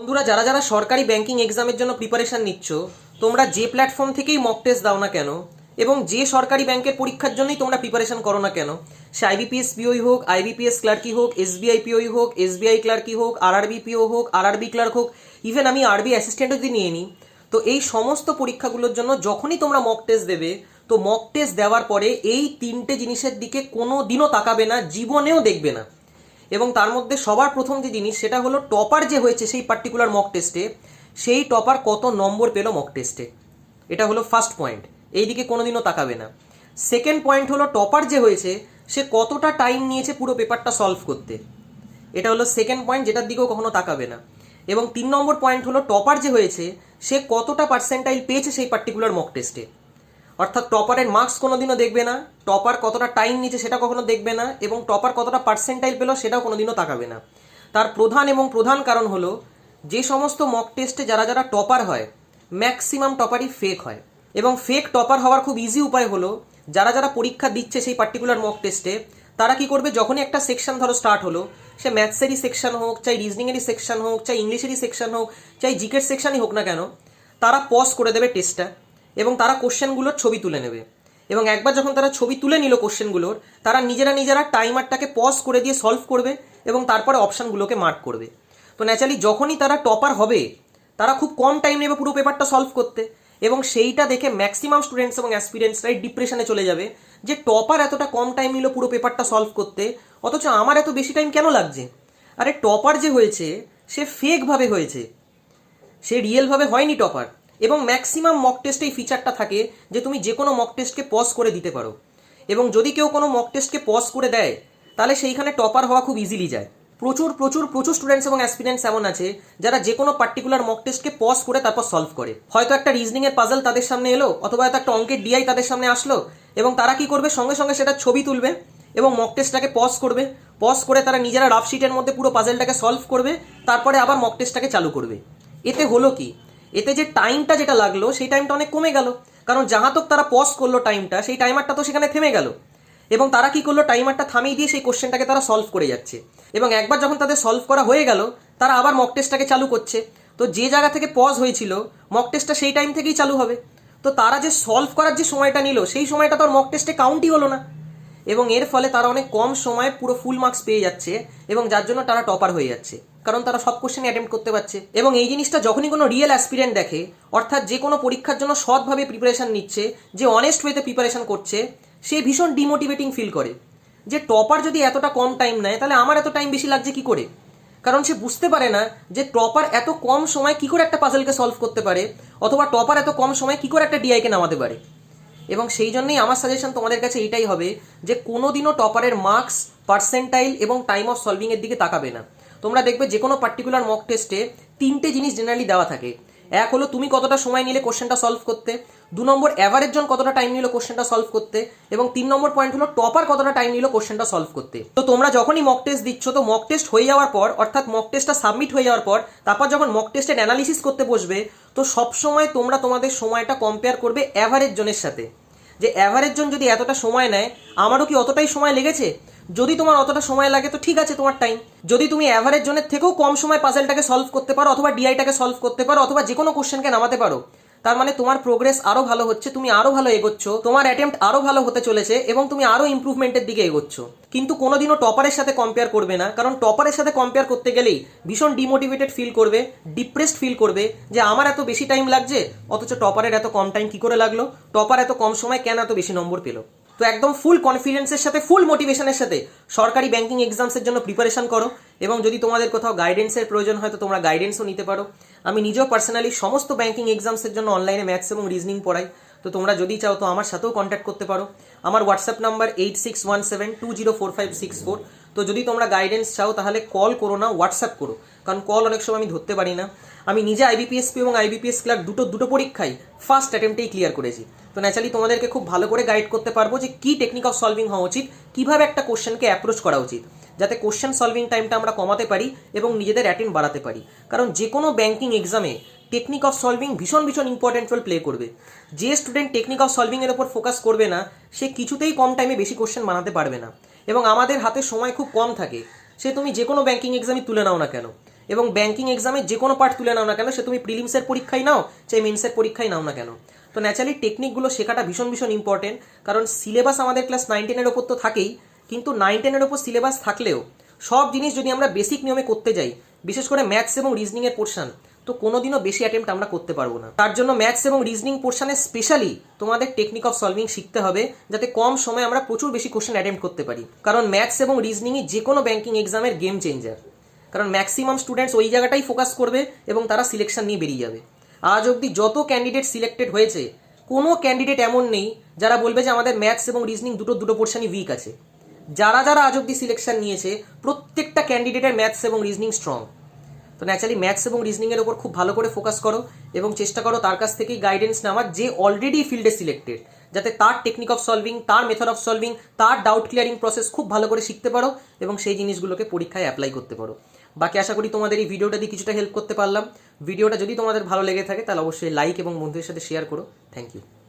বন্ধুরা, যারা যারা সরকারি ব্যাংকিং এক্সামের জন্য প্রিপারেশন নিচ্ছ, তোমরা যে প্ল্যাটফর্ম থেকেই মক টেস্ট দাও না কেন, এবং যে সরকারি ব্যাংকের পরীক্ষার জন্যই তোমরা প্রিপারেশান করো না কেন, সে আইবিপিএস পিওই হোক আইবিপিএস ক্লার্কি হোক এসবিআই পিওই হোক এসবিআই ক্লার্কি হোক আরআরবি পিও হোক আরআরবি ক্লার্ক হোক ইভেন আমি আরবি অ্যাসিস্ট্যান্টও যদি নিয়ে নিই, তো এই সমস্ত পরীক্ষাগুলোর জন্য যখনই তোমরা মক টেস্ট দেবে, তো মক টেস্ট দেওয়ার পরে এই তিনটে জিনিসের দিকে কোনো দিনও তাকাবে না, জীবনেও দেখবে না। এবং তার মধ্যে সবার প্রথম যে জিনিস সেটা হলো টপার যে হয়েছে সেই পার্টিকুলার মক টেস্টে সেই টপার কত নম্বর পেল মক টেস্টে এটা হলো ফার্স্ট পয়েন্ট এই দিকে কোনোদিনও তাকাবে না। সেকেন্ড পয়েন্ট হলো টপার যে হয়েছে, সে কতটা টাইম নিয়েছে পুরো পেপারটা সলভ করতে? এটা হলো সেকেন্ড পয়েন্ট যেটার দিকেও কখনো তাকাবে না। এবং তিন নম্বর পয়েন্ট হলো টপার যে হয়েছে, সে কতটা পার্সেন্টাইল পেয়েছে সেই পার্টিকুলার মক টেস্টে অর্থাৎ টপারের মার্কস কোনোদিনও দেখবে না টপার কতটা টাইম নিচ্ছে সেটা কখনো দেখবে না, এবং টপার কতটা পার্সেন্টাইল পেল সেটাও কোনোদিনও তাকাবে না। তার প্রধান এবং প্রধান কারণ হলো, যে সমস্ত মক টেস্টে যারা যারা টপার হয় ম্যাক্সিমাম টপারই ফেক হয়। এবং ফেক টপার হওয়ার খুব ইজি উপায় হলো, যারা যারা পরীক্ষা দিচ্ছে সেই পার্টিকুলার মক টেস্টে তারা কি করবে, যখনই একটা সেকশন ধরো স্টার্ট হলো, সে ম্যাথসেরই সেকশন হোক, চাই রিজনিংয়েরই সেকশন হোক, চাই ইংলিশেরই সেকশন হোক, চাই জিকের সেকশনই হোক না কেন, তারা পজ করে দেবে টেস্টটা এবং তারা কোশ্চেনগুলোর ছবি তুলে নেবে। এবং একবার যখন তারা ছবি তুলে নিল কোশ্চেনগুলোর, তারা নিজেরা নিজেরা টাইমারটাকে পজ করে দিয়ে সলভ করবে এবং তারপরে অপশানগুলোকে মার্ক করবে। তো ন্যাচারালি যখনই তারা টপার হবে, তারা খুব কম টাইম নেবে পুরো পেপারটা সলভ করতে। এবং সেইটা দেখে ম্যাক্সিমাম স্টুডেন্টস এবং অ্যাসপিরেন্টসরাই ডিপ্রেশনে চলে যাবে যে টপার এতটা কম টাইম নিল পুরো পেপারটা সলভ করতে, অথচ আমার এত বেশি টাইম কেন লাগছে? আরে টপার যে হয়েছে, সে ফেকভাবে হয়েছে। সে রিয়েলভাবে হয়নি টপার এবং ম্যাক্সিমাম মক টেস্টে এই ফিচারটা থাকে যে তুমি যে কোনো মক টেস্টকে পজ করে দিতে পারো। এবং যদি কেউ কোনো মক টেস্টকে পজ করে দেয়, তাহলে সেইখানে টপার হওয়া খুব ইজিলি যায়। প্রচুর প্রচুর প্রচুর স্টুডেন্টস এবং অ্যাসপিরেন্টস এমন আছে, যারা যে কোনো পার্টিকুলার মক টেস্টকে পজ করে তারপর সলভ করে। হয়তো একটা রিজনিং এর পাজল তাদের সামনে এলো, অথবা হয়তো একটা অঙ্কের ডিআই তাদের সামনে আসলো, এবং তারা কি করবে? সঙ্গে সঙ্গে সেটা ছবি তুলবে এবং মক টেস্টটাকে পজ করবে। পজ করে তারা নিজেরা রাফ শিটের মধ্যে পুরো পাজলটাকে সলভ করবে, তারপরে আবার মক টেস্টটাকে চালু করবে। এতে হলো কি? এতে যে টাইমটা যেটা লাগল, সেই টাইমটা অনেক কমে গেল। কারণ যাহা তক তারা পজ করল টাইমটা সেই টাইমারটা তো সেখানে থেমে গেল। এবং তারা কি করল টাইমারটা থামিয়ে দিয়ে সেই কোশ্চেনটাকে তারা সলভ করে যাচ্ছে। এবং একবার যখন তাদের সলভ করা হয়ে গেল, তারা আবার মক টেস্টটাকে চালু করছে। তো যে জায়গা থেকে পজ হয়েছিল মক টেস্টটা সেই টাইম থেকেই চালু হবে। তো তারা যে সলভ করার যে সময়টা নিল, সেই সময়টা তো আর মক টেস্টে কাউন্টই হলো না। এবং এর ফলে তারা অনেক কম সময়ে পুরো ফুল মার্কস পেয়ে যাচ্ছে এবং যার জন্য তারা টপার হয়ে যাচ্ছে। কারণ তারা সব কোশ্চেনে অ্যাটেম্প করতে পারছে। এবং এই জিনিসটা যখনই কোনো রিয়েল অ্যাসপিরেন্ট দেখে, অর্থাৎ যে কোনো পরীক্ষার জন্য সৎভাবে প্রিপারেশন নিচ্ছে, যে অনেস্ট ওয়েতে প্রিপারেশন করছে, সে ভীষণ ডিমোটিভেটিং ফিল করে। যে টপার যদি এতটা কম টাইম নেয়, তাহলে আমার এত টাইম বেশি লাগছে কি করে? কারণ সে বুঝতে পারে না যে টপার এত কম সময় কি করে একটা পাজলকে সলভ করতে পারে, অথবা টপার এত কম সময় কি করে একটা ডিআইকে নামাতে পারে। এবং সেই জন্যই আমার সাজেশন তোমাদের কাছে এটাই হবে যে কোনোদিনও টপারের মার্কস পার্সেন্টাইল এবং টাইম অফ সলভিংয়ের দিকে তাকাবে না। তোমরা দেখবে যে কোনো পার্টিকুলার মক টেস্টে তিনটে জিনিস জেনারেলি দেওয়া থাকে। এক হলো তুমি কতটা সময় নিলে কোশ্চেনটা সলভ করতে, দু নম্বর অ্যাভারেজ জন কতটা টাইম নিল কোশ্চেনটা সলভ করতে, এবং তিন নম্বর পয়েন্ট হলো টপার কতটা টাইম নিল কোশ্চেনটা সলভ করতে। তো তোমরা যখনই মক টেস্ট দিচ্ছ, তো মক টেস্ট হয়ে যাওয়ার পর, অর্থাৎ মক টেস্টটা সাবমিট হয়ে যাওয়ার পর, তারপর যখন মক টেস্টের অ্যানালিসিস করতে বসবে তো সবসময় তোমরা তোমাদের সময়টা কম্পেয়ার করবে অ্যাভারেজ জনের সাথে। যে অ্যাভারেজ জন যদি এতটা সময় নেয়, আমারও কি অতটাই সময় লেগেছে? যদি তোমার অতটা সময় লাগে তো ঠিক আছে তোমার টাইম যদি তুমি অ্যাভারেজ জনের থেকেও কম সময় পাজেলটাকে সলভ করতে পারো অথবা ডিআইটাকে সলভ করতে পারো অথবা যে কোনো কোশ্চেনকে নামাতে পারো তার মানে তোমার প্রোগ্রেস আরও ভালো হচ্ছে, তুমি আরও ভালো এগোচ্ছ, তোমার অ্যাটেম্প্ট আরও ভালো হতে চলেছে এবং তুমি আরও ইমপ্রুভমেন্টের দিকে এগোচ্ছ। কিন্তু কোনোদিনও টপারের সাথে কম্পেয়ার করবে না, কারণ টপারের সাথে কম্পেয়ার করতে গেলেই ভীষণ ডিমোটিভেটেড ফিল করবে ডিপ্রেসড ফিল করবে যে আমার এত বেশি টাইম লাগছে, অথচ টপারের এত কম টাইম কি করে লাগল? টপার এত কম সময় কেন এত বেশি নম্বর পেল? তো একদম ফুল কনফিডেন্সের সাথে ফুল মোটিভেশনের সাথে সরকারি ব্যাংকিং এক্সামসের জন্য প্রিপারেশন করো এবং যদি তোমাদের কোথাও গাইডেন্সের প্রয়োজন হয়, তো তোমরা গাইডেন্সও নিতে পারো। আমি নিজেও পার্সোনালি সমস্ত ব্যাংকিং এক্সামসের জন্য অনলাইনে ম্যাথস এবং রিজনিং পড়াই। তো তোমরা যদি চাও তো আমার সাথেও কন্ট্যাক্ট করতে পারো। আমার WhatsApp number eight six one seven two zero four five six four তো যদি তোমরা গাইডেন্স চাও তাহলে কল করো না হোয়াটসঅ্যাপ করো। কারণ কল অনেক সময় আমি ধরতে পারি না। আমি নিজে আইবিপিএসপি এবং আইবিপিএস ক্লার্ক দুটো দুটো পরীক্ষায় ফার্স্ট অ্যাটেম্পটেই ক্লিয়ার করেছি। তো ন্যাচারালি তোমাদেরকে খুব ভালো করে গাইড করতে পারব যে কি টেকনিক অফ সলভিং হওয়া উচিত, কীভাবে একটা কোশ্চেনকে অ্যাপ্রোচ করা উচিত। যাতে কোশ্চেন সলভিং টাইমটা আমরা কমাতে পারি এবং নিজেদের অ্যাটেন্ড বাড়াতে পারি। কারণ যে কোনো ব্যাংকিং এক্সামে টেকনিক অফ সলভিং ভীষণ ভীষণ ইম্পর্টেন্ট রোল প্লে করবে। যে স্টুডেন্ট টেকনিক অফ সলভিং এর উপর ফোকাস করবে না, সে কিছুতেই কম টাইমে বেশি কোশ্চেন বানাতে পারবে না। এবং আমাদের হাতে সময় খুব কম থাকে। সে তুমি যে কোনো ব্যাংকিং এক্সামই তুলে নাও না কেন? এবং ব্যাংকিং এক্সামে যে কোনো পার্ট তুলে নাও না কেন, সে তুমি প্রিলিমসের পরীক্ষায় নাও, চাই মেন্সের পরীক্ষায় নাও না কেন? তো ন্যাচারালি টেকনিকগুলো শেখাটা ভীষণ ভীষণ ইম্পর্টেন্ট কারণ সিলেবাস আমাদের ক্লাস নাইন টেনের ওপর তো থাকেই। কিন্তু নাইন টেনের ওপর সিলেবাস থাকলেও সব জিনিস যদি আমরা বেসিক নিয়মে করতে যাই, বিশেষ করে ম্যাথস এবং রিজনিংয়ের পোর্শন তো কোনোদিনও বেশি অ্যাটেম্প্ট আমরা করতে পারব না। তার জন্য ম্যাথস এবং রিজনিং পোর্শনে স্পেশালি তোমাদের টেকনিক অফ সলভিং শিখতে হবে, যাতে কম সময়ে আমরা প্রচুর বেশি কোশ্চেন অ্যাটেম্প্ট করতে পারি। কারণ ম্যাথস এবং রিজনিংই যে কোনো ব্যাংকিং এক্সামের গেম চেঞ্জার কারণ ম্যাক্সিমাম স্টুডেন্টস ওই জায়গাটাই ফোকাস করবে এবং তারা সিলেকশন নিয়ে বেরিয়ে যাবে। আজ অবধি যত ক্যান্ডিডেট সিলেক্টেড হয়েছে, কোনো ক্যান্ডিডেট এমন নেই যারা বলবে যে আমাদের ম্যাথস এবং রিজনিং দুটো দুটো পোর্শনই উইক আছে। যারা যারা আজ অব্দি সিলেকশন নিয়েছে, প্রত্যেকটা ক্যান্ডিডেটের ম্যাথস এবং রিজনিং স্ট্রং তো ন্যাচারালি ম্যাথস এবং রিজনিংয়ের ওপর খুব ভালো করে ফোকাস করো এবং চেষ্টা করো তার কাছ থেকেই গাইডেন্স নেওয়ার যে অলরেডি ফিল্ডে সিলেক্টেড যাতে তার টেকনিক অফ সলভিং তার মেথড অফ সলভিং তার ডাউট ক্লিয়ারিং প্রসেস খুব ভালো করে শিখতে পারো এবং সেই জিনিসগুলোকে পরীক্ষায় অ্যাপ্লাই করতে পারো। বাকি আশা করি তোমাদের এই ভিডিওটা দিয়ে কিছুটা হেল্প করতে পারলাম। ভিডিওটা যদি তোমাদের ভালো লেগে থাকে, তাহলে অবশ্যই লাইক এবং বন্ধুদের সাথে শেয়ার করো। Thank you